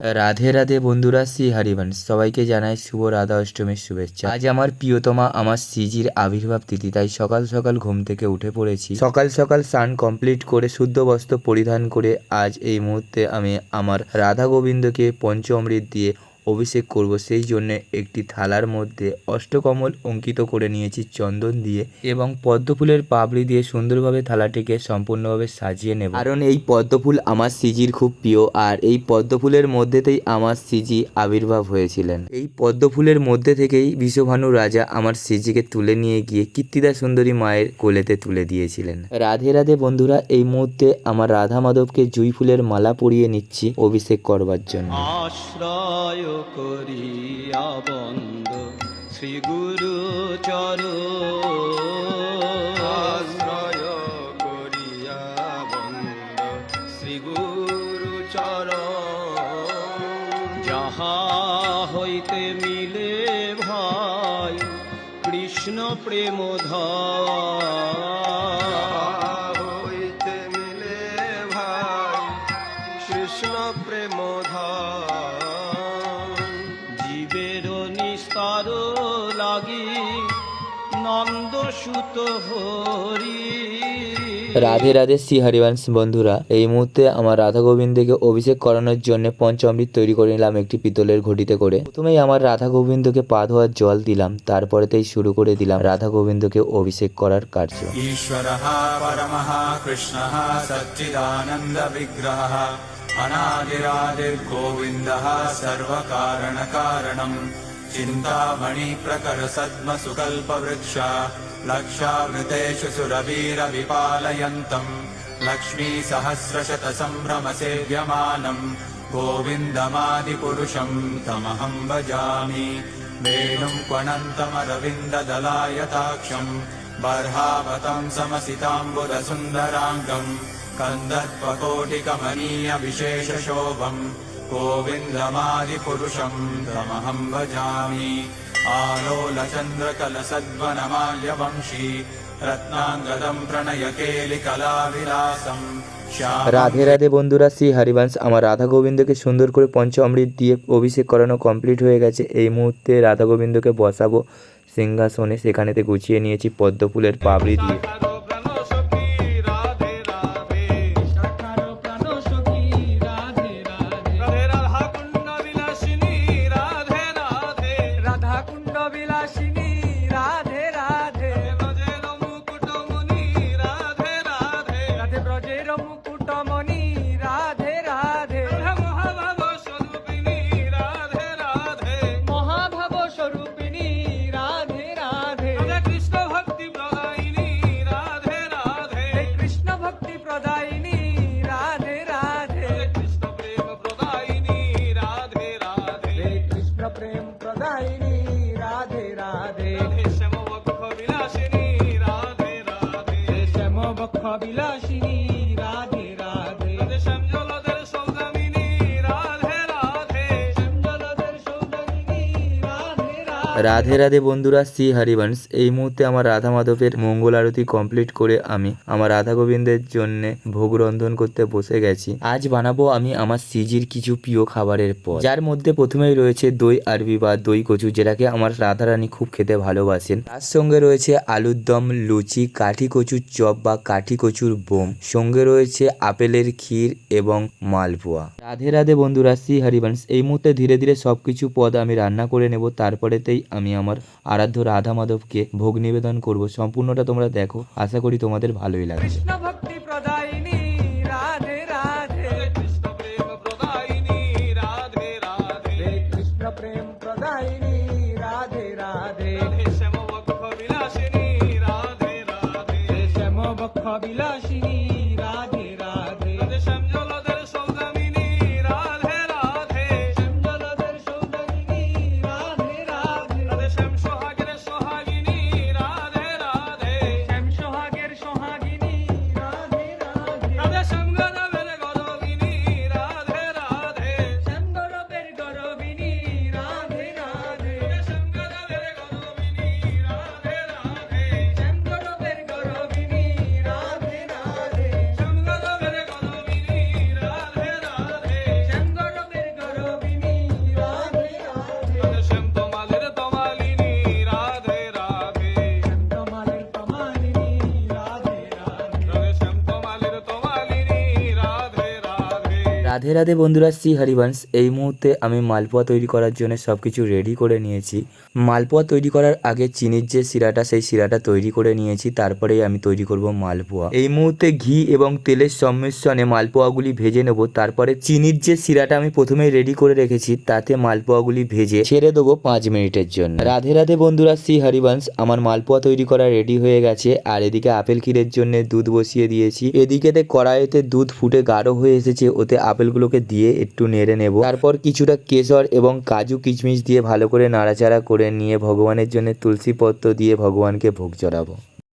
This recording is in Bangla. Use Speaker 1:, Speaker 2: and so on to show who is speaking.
Speaker 1: রাধে রাধে বন্ধুরা, শ্রী হারিবান সবাইকে জানাই শুভ রাধা অষ্টমীর শুভেচ্ছা। আজ আমার প্রিয়তমা আমার সিজির আবির্ভাব তিথি, তাই সকাল সকাল ঘুম থেকে উঠে পড়েছি। সকাল সকাল স্নান কমপ্লিট করে, শুদ্ধ বস্ত্র পরিধান করে আজ এই মুহূর্তে আমি আমার রাধা গোবিন্দকে পঞ্চ অমৃত দিয়ে অভিষেক করব। সেই জন্য একটি থালার মধ্যে অষ্টকমল অঙ্কিত করে নিয়েছি চন্দন দিয়ে এবং পদ্ম ফুলের পাপড়ি দিয়ে সুন্দরভাবে থালাটিকে সম্পূর্ণভাবে সাজিয়ে নেব। কারণ এই পদ্মফুল আমার সিজির খুব প্রিয় আর এই পদ্মফুলের মধ্যেতেই আমার সিজি আবির্ভাব হয়েছিলেন। এই পদ্মফুলের মধ্যে থেকেই বিশ্বভানু রাজা আমার সিজিকে তুলে নিয়ে গিয়ে কীর্তিদা সুন্দরী মায়ের কোলেতে তুলে দিয়েছিলেন। রাধে রাধে বন্ধুরা এই মুহূর্তে আমার রাধা মাধবকে জুই ফুলের মালা পরিয়ে নিচ্ছি অভিষেক করবার জন্য।
Speaker 2: আশ্রয় করিয়া বন্দ শ্রী গুরু চর আশ্রয় করিয়া বন্দ শ্রী গুরু চর যাহা হইতে মিলে ভাই কৃষ্ণ প্রেম হইতে তার লাগি নন্দসুত হরি।
Speaker 1: রাধে রাধে শ্রী হরিবংশ বন্ধুরা এই মুহূর্তে আমার রাধা গোবিন্দকে অভিষেক করানোর জন্য পঞ্চমৃত তৈরি করে নিলাম একটি পিতলের ঘটিতে করে। প্রথমেই আমার রাধা গোবিন্দকে পা ধোয়ার জল দিলাম তারপরেতেই শুরু করে দিলাম রাধা গোবিন্দকে অভিষেক করার কার্য।
Speaker 3: ঈশ্বর चिन्तामणिप्रकरसद्मसुकल्पवृक्ष लक्षावृतेषु सुरवीरविपालयन्तम् लक्ष्मीसहस्रशतसम्भ्रमसेव्यमानम् गोविन्दमादिपुरुषम् तमहम् भजामि। वेणुम् क्वणन्तमरविन्ददलायताक्षम् बर्हावतं समसिताम्बुदसुन्दराङ्गम् कन्दर्पकोटिकमनीयविशेषशोभम् गोविन्दमादिपुरुषम् तमहम् भजामि आलोलचन्द्रकलसद्वनमाल्यवंशी रत्नाङ्गदम् प्रणयकेलिकलाविलासम् श्याम
Speaker 1: রাধে রাধে বন্ধুরা শ্রী হরিবংশ আমার রাধা গোবিন্দকে সুন্দর করে পঞ্চ অমৃত দিয়ে অভিষেক করানো কমপ্লিট হয়ে গেছে এই মুহূর্তে রাধা গোবিন্দকে বসাবো সিংহাসনে সেখানেতে গুছিয়ে নিয়েছি পদ্ম ফুলের পাপড়ি দিয়ে
Speaker 2: মুকুটমণি রাধে রাধে। মহাভাব স্বরূপিণী রাধে রাধে। মহাভাব স্বরূপিণী রাধে রাধে। কৃষ্ণ ভক্তি প্রদায়িনী রাধে রাধে। কৃষ্ণ ভক্তি প্রদায়িনী রাধে রাধে। কৃষ্ণ প্রেম প্রদায়িনী রাধে রাধে। কৃষ্ণ প্রেম প্রদায়িনী রাধে রাধে। শ্যাম বক্ষ বিলাসিনী রাধে রাধে। শ্যাম বক্ষ বিলাসিনী রাধে রাধে
Speaker 1: বন্ধুরা শ্রী হরিবংশ। এই মুহূর্তে আমার রাধা মাধবের মঙ্গল আরতি কমপ্লিট করে আমি আমার রাধা গোবিন্দের জন্য ভোগ রন্ধন করতে বসে গেছি। আজ বানাবো আমি আমার সিজির কিছু প্রিয় খাবারের পদ। যার মধ্যে প্রথমেই রয়েছে দই আরবি বা দই কচু, যেটাকে আমার রাধারানী খুব খেতে ভালোবাসেন। তার সঙ্গে রয়েছে আলুর দম, লুচি, কাঠি কচুর চপ বা কাঠি কচুর বোম। সঙ্গে রয়েছে আপেলের ক্ষীর এবং মালপোয়া। রাধে রাধে বন্ধুরা শ্রী হরিবংশ। এই মুহূর্তে ধীরে ধীরে সব কিছু পদ আমি রান্না করে নেব। তারপরেতেই আমি আমার আরাধ্য রাধা মাধবকে ভোগ নিবেদন করব। সম্পূর্ণটা তোমরা দেখো। আশা করি তোমাদের ভালোই লাগবে।
Speaker 2: কৃষ্ণ রাধে রাধে
Speaker 1: বন্ধুরা, শ্রী হরিবংশ। এই মুহূর্তে আমি মালপোয়া তৈরি করার জন্য সব কিছু রেডি করে নিয়েছি। মালপোয়া তৈরি করার আগে চিনির যে শিরাটা, সেই শিরাটা তৈরি করে নিয়েছি। তারপরেই আমি তৈরি করব মালপোয়া। এই মুহূর্তে ঘি এবং তেলের সংমিশ্রণে মালপোয়াগুলি ভেজে নেব। তারপরে চিনির যে শিরাটা আমি প্রথমে রেডি করে রেখেছি, তাতে মালপোয়াগুলি ভেজে ছেড়ে দেবো পাঁচ মিনিটের জন্য। রাধে রাধে বন্ধুরা, শ্রী হরিবংশ, আমার মালপোয়া তৈরি করা রেডি হয়ে গেছে। আর এদিকে আপেল ক্ষীরের জন্য দুধ বসিয়ে দিয়েছি। এদিকেতে কড়াইতে দুধ ফুটে গাঢ় হয়ে এসেছে। ওতে আপেলগুলোকে দিয়ে একটু নেড়ে নেব। তারপর কিছুটা কেশর এবং কাজু কিচমিচ দিয়ে ভালো করে নাড়াচাড়া করে নিয়ে ভগবানের জন্য তুলসী পত্র দিয়ে ভগবানকে ভোগ চড়াবো